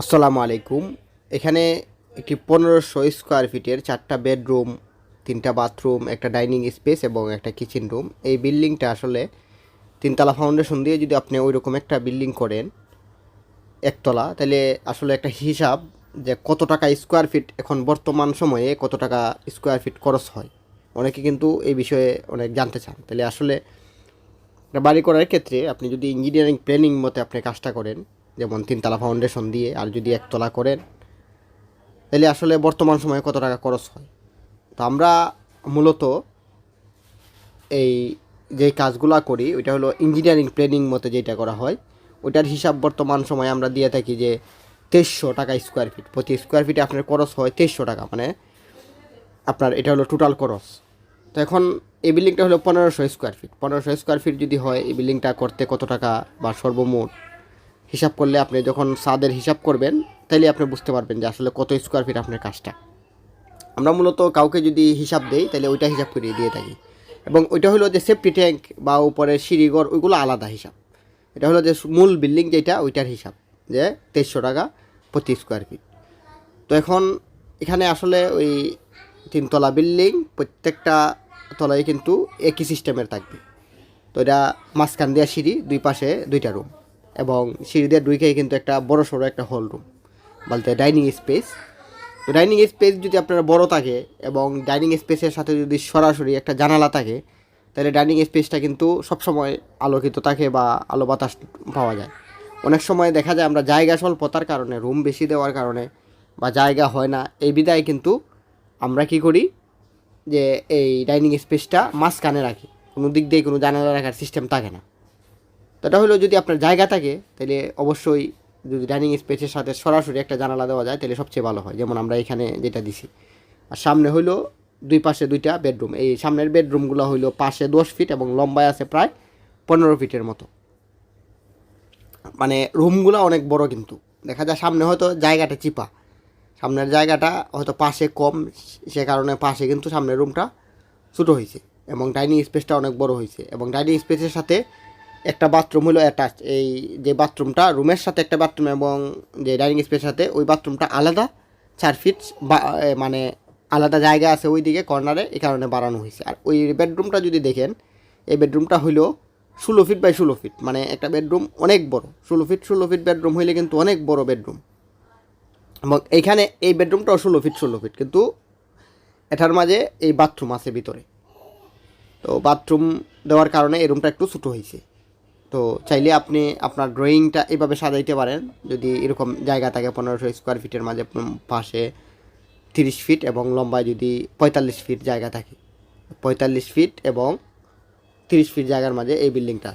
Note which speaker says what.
Speaker 1: আসসালামু আলাইকুম। এখানে একটি পনেরোশো স্কোয়ার ফিটের চারটা বেডরুম, তিনটা বাথরুম, একটা ডাইনিং স্পেস এবং একটা কিচেন রুম। এই বিল্ডিংটা আসলে তিনতলা ফাউন্ডেশন দিয়ে যদি আপনি ওই রকম একটা বিল্ডিং করেন একতলা, তাহলে আসলে একটা হিসাব যে কত টাকা স্কোয়ার ফিট এখন বর্তমান সময়ে কত টাকা স্কোয়ার ফিট খরচ হয়। অনেকে কিন্তু এই বিষয়ে অনেক জানতে চান। তাহলে আসলে বাড়ি করার ক্ষেত্রে আপনি যদি ইঞ্জিনিয়ারিং প্ল্যানিং মতে আপনি কাজটা করেন যেমন তিনতলা ফাউন্ডেশন দিয়ে, আর যদি একতলা করেন, তাহলে আসলে বর্তমান সময়ে কত টাকা খরচ হয়? তো আমরা মূলত এই যে কাজগুলা করি, ওইটা হলো ইঞ্জিনিয়ারিং প্ল্যানিং মতে যেটা করা হয়, ওইটার হিসাব বর্তমান সময়ে আমরা দিয়ে থাকি যে তেইশশো টাকা স্কোয়ার ফিট প্রতি স্কোয়ার ফিটে আপনার খরচ হয় তেইশশো টাকা মানে আপনার এটা হলো টোটাল খরচ। তো এখন এই বিল্ডিংটা হলো পনেরোশো স্কোয়ার ফিট পনেরোশো স্কোয়ার ফিট যদি হয়, এই বিল্ডিংটা করতে কত টাকা বা সর্বমোট হিসাব করলে আপনি যখন সাদের হিসাব করবেন, তাইলে আপনি বুঝতে পারবেন যে আসলে কত স্কোয়ার ফিট আপনার কাজটা। আমরা মূলত কাউকে যদি হিসাব দেই তাহলে ওইটা হিসাব করে দিয়ে থাকি। এবং ওইটা হলো যে সেফটি ট্যাঙ্ক বা উপরে সিঁড়িঘর ওইগুলো আলাদা হিসাব। এটা হলো যে মূল বিল্ডিং যেটা, ওইটার হিসাব যে তেইশশো টাকা প্রতি স্কোয়ার ফিট তো এখন এখানে আসলে ওই তিনতলা বিল্ডিং প্রত্যেকটা তলায় কিন্তু একই সিস্টেমের থাকবে। তো এটা মাঝখান দেওয়া সিঁড়ি, দুই পাশে দুইটা রুম এবং সিঁড়ি দিয়ে দুইখাই কিন্তু একটা বড় সড়ো একটা হল রুম বলতে ডাইনিং স্পেস তো ডাইনিং স্পেস যদি আপনার বড় থাকে এবং ডাইনিং স্পেসের সাথে যদি সরাসরি একটা জানালা থাকে, তাহলে ডাইনিং স্পেসটা কিন্তু সবসময় আলোকিত থাকে বা আলো বাতাস পাওয়া যায়। অনেক সময় দেখা যায় আমরা জায়গা স্বল্পতার কারণে রুম বেশি দেওয়ার কারণে বা জায়গা হয় না, এই বিদায় কিন্তু আমরা কি করি? যে এই ডাইনিং স্পেসটা মাঝখানে রাখি। কোনো দিক দিয়ে কোনো জানালা রাখার সিস্টেম থাকে না। এটা হলো যদি আপনার জায়গা থাকে, তাহলে অবশ্যই যদি ডাইনিং স্পেসের সাথে সরাসরি একটা জানালা দেওয়া যায়, তাহলে সবচেয়ে ভালো হয়। যেমন আমরা এখানে যেটা দিছি। আর সামনে হইল দুই পাশে দুইটা বেডরুম এই সামনের বেডরুমগুলো হইল পাশে দশ ফিট এবং লম্বায় আছে প্রায় পনেরো ফিটের মতো। মানে রুমগুলো অনেক বড় কিন্তু। দেখা যায় সামনে হয়তো জায়গাটা চিপা। সামনের জায়গাটা হয়তো পাশে কম, সে কারণে পাশে কিন্তু সামনের রুমটা ছোটো হয়েছে এবং ডাইনিং স্পেসটা অনেক বড় হয়েছে এবং ডাইনিং স্পেসের সাথে একটা বাথরুম হলো অ্যাটাচ এই যে বাথরুমটা রুমের সাথে একটা বাথরুম এবং যে ডাইনিং স্পেসের সাথে, ওই বাথরুমটা আলাদা চার ফিট বা মানে আলাদা জায়গা আছে ওই দিকে কর্নারে এই কারণে বাড়ানো হয়েছে। আর ওই বেডরুমটা যদি দেখেন, এই বেডরুমটা হইল ষোলো ফিট বাই ষোলো ফিট মানে একটা বেডরুম অনেক বড়। ষোলো ফিট ষোলো ফিট বেডরুম হইলে কিন্তু অনেক বড় বেডরুম এবং এইখানে এই বেডরুমটাও ষোলো ফিট ষোলো ফিট কিন্তু এটার মাঝে এই বাথরুম আছে ভিতরে। তো বাথরুম দেওয়ার কারণে এই রুমটা একটু ছোটো হয়েছে। তো চাইলে আপনি আপনার ড্রয়িংটা এভাবে সাজাইতে পারেন। যদি এরকম জায়গা থাকে পনেরোশো স্কোয়ার ফিটের মাঝে পাশে তিরিশ ফিট এবং লম্বায় যদি পঁয়তাল্লিশ ফিট জায়গা থাকে। পঁয়তাল্লিশ ফিট এবং তিরিশ ফিট জায়গার মাঝে এই বিল্ডিংটা